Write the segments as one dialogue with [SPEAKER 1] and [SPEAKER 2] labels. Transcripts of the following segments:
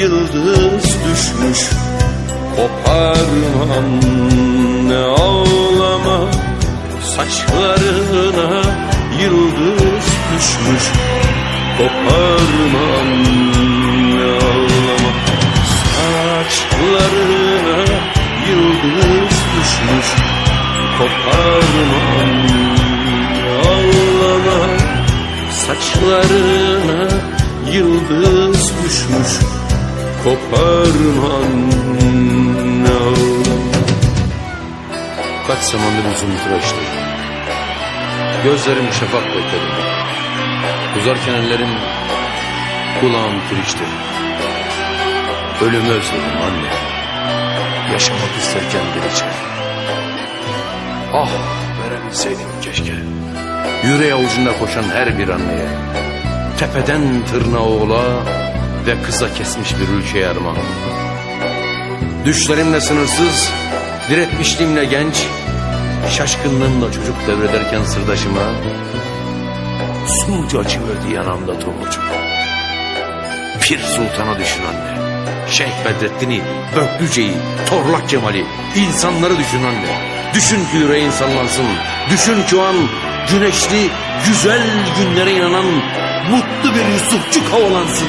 [SPEAKER 1] yıldız düşmüş. Koparma anne ağlama Saçlarına yıldız düşmüş. Koparma anne ağlama Saçlarına yıldız düşmüş. Koparma anne ağlama Saçlarına yıldız düşmüş Koparma anne ağlama Kaç zamandır yüzümü tıraştım Gözlerim şafak bekledim Uzarken ellerim Kulağım kirişti Ölümü özledim anne. Yaşamak isterken biricik Ah verebilseydim keşke. Yüreği avucunda koşan her bir anneye. Tepeden tırnağa oğla Ve kıza kesmiş bir ülkeye armağan Düşlerimle sınırsız Diretmişliğimle genç Şaşkınlığımla çocuk devrederken sırdaşıma Sucu açıverdi yanamda tomurcuk. Pir Sultan'a düşün anne. Şeyh Bedrettin'i, Böklüce'yi, Torlak Kemal'i insanları düşün anne. Düşün ki yüreğin sallansın Düşün ki o an güneşli güzel günlere inanan Mutlu bir Yusufçuk havalansın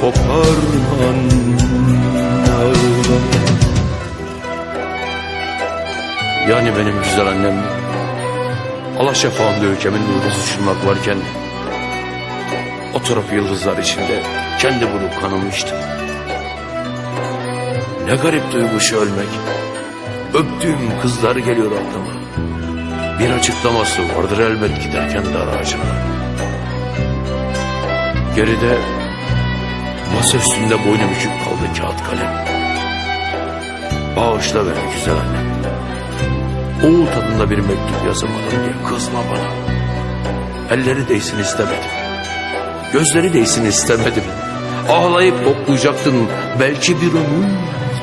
[SPEAKER 1] Koparma anne ağlama Yani benim güzel annem Allah şafağında ülkemin yıldızı uçurmak varken Oturup yıldızlar içinde kendi bulup kanılmıştı. Ne garip duygusu ölmek. Öptüğüm kızlar geliyor aklıma. Bir açıklaması vardır elbet giderken dar ağacına. Geride masa üstünde boynu bükük kaldı kağıt kalem Bağışla beni güzel annem Oğul tadında bir mektup yazamadım diye kızma bana. Elleri değsin istemedim. Gözleri değsin istemedim. Ağlayıp toplayacaktın. Belki bir ömür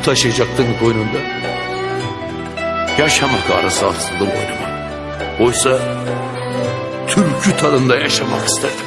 [SPEAKER 1] taşıyacaktın koynunda. Yaşamak ağrısı asıldı boynuma. Oysa türkü tadında yaşamak isterdim.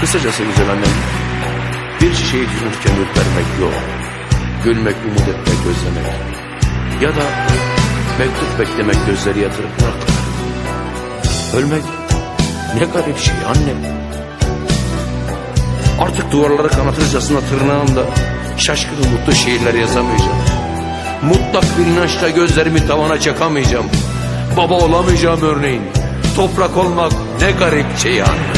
[SPEAKER 1] Kısacası güzel annem, bir çiçeği düşünürken ürpermek yok. Gülmek, umut etmek, özlemek. Ya da mektup beklemek gözleri yatırıp bırakmak. Ölmek ne garip şey annem. Artık duvarları kanatırcasına tırnağımda şaşkın mutlu şiirler yazamayacağım. Mutlak bir inançla gözlerimi tavana çakamayacağım. Baba olamayacağım örneğin. Toprak olmak ne garip şey anne.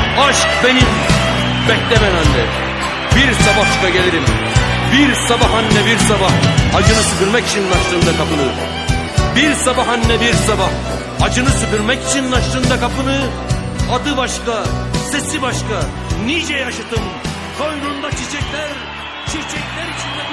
[SPEAKER 1] aşk benim. Beklemen anne. Bir sabah çıka gelirim. Bir sabah anne bir sabah. Acını süpürmek için açtığında kapını. Bir sabah anne bir sabah. Acını süpürmek için açtığında kapını. Adı başka, sesi başka. Nice yaşıtım. Koynunda çiçekler, çiçekler içinde